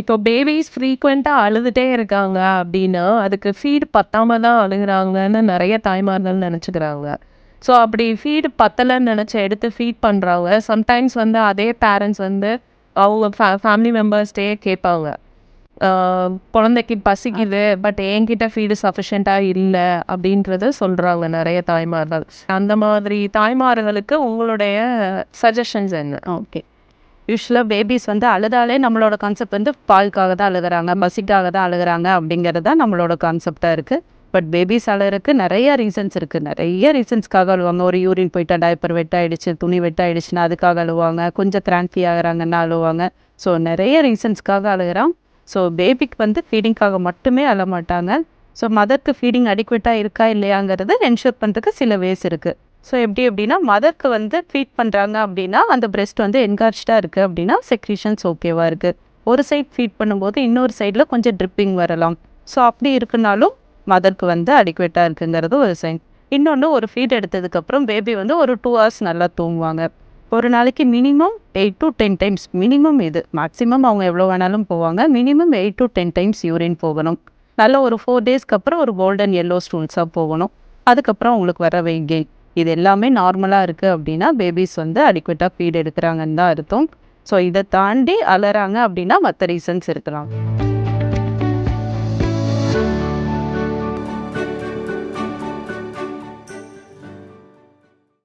இப்போ பேபிஸ் ஃப்ரீக்வெண்ட்டாக அழுதுகிட்டே இருக்காங்க அப்படின்னா, அதுக்கு ஃபீடு பத்தாம தான் அழுகிறாங்கன்னு நிறைய தாய்மார்கள் நினச்சிக்கிறாங்க ஸோ அப்படி ஃபீடு பத்தலைன்னு நினச்சி எடுத்து ஃபீட் பண்ணுறாங்க சம்டைம்ஸ் வந்து அதே பேரண்ட்ஸ் வந்து அவங்க ஃபே ஃபேமிலி மெம்பர்ஸ்டே கேட்பாங்க. குழந்தைக்கு பசிக்குது, பட் என்கிட்ட ஃபீடு சஃபிஷியண்ட்டாக இல்லை அப்படின்றத சொல்கிறாங்க நிறைய தாய்மார்கள். அந்த மாதிரி தாய்மார்களுக்கு உங்களுடைய சஜஷன்ஸ் என்ன? ஓகே. யூஸ்வலாக பேபிஸ் வந்து அழுதாலே நம்மளோட கான்செப்ட் வந்து பால்க்காக தான் அழுகுறாங்க, பசிக்காக தான் அழுகுறாங்க அப்படிங்கிறது தான் நம்மளோட கான்செப்டாக இருக்குது பட் பேபிஸ் அழறக்கு நிறைய ரீசன்ஸ் இருக்குது நிறைய ரீசன்ஸ்க்காக அழுவாங்க. ஒரு யூரின் போயிட்டா டயப்பர் வெட் ஆகிடுச்சு துணி வெட் ஆயிடுச்சுன்னா அதுக்காக அழுவாங்க. கொஞ்சம் கிராம்பி ஆகுறாங்கன்னா அழுவாங்க. ஸோ நிறைய ரீசன்ஸ்க்காக அழுகுறான். ஸோ பேபிக்கு வந்து ஃபீடிங்க்காக மட்டுமே அழமாட்டாங்க. ஸோ மதருக்கு ஃபீடிங் அடிக்வேட்டாக இருக்கா இல்லையாங்கிறத என்ஷூர் பண்ணுறதுக்கு சில வேஸ் இருக்குது ஸோ எப்படி அப்படின்னா, மதருக்கு வந்து ஃபீட் பண்ணுறாங்க அப்படின்னா, அந்த பிரெஸ்ட் வந்து என்கார்ஜ்டா இருக்குது அப்படின்னா, செக்ரீஷன்ஸ் ஓகேவாக இருக்குது ஒரு சைட் ஃபீட் பண்ணும்போது இன்னொரு சைடில் கொஞ்சம் ட்ரிப்பிங் வரலாம். ஸோ அப்படி இருக்குனாலும் மதருக்கு வந்து அடிக்குவேட்டாக இருக்குங்கிறது ஒரு சைன். இன்னொன்று ஒரு ஃபீட் எடுத்ததுக்கப்புறம் பேபி வந்து ஒரு டூ ஹார்ஸ் நல்லா தூங்குவாங்க. ஒரு நாளைக்கு minimum eight to ten times minimum இது. மேக்ஸிமம் அவங்க எவ்வளோ வேணாலும் போவாங்க. Minimum eight to ten times urine போகணும். நல்ல ஒரு ஃபோர் டேஸ்க்கு அப்புறம் ஒரு கோல்டன் எல்லோ ஸ்டூல்ஸா போகணும். அதுக்கப்புறம் அவங்களுக்கு வர வெயிட் கெயின். இது எல்லாமே நார்மலா இருக்கு அப்படின்னா, பேபிஸ் வந்து அடிக்வெட்டாக ஃபீட் எடுக்கிறாங்கன்னு தான் அர்த்தம். ஸோ இதை தாண்டி அலறாங்க அப்படின்னா மத்த ரீசன்ஸ் இருக்கலாம்.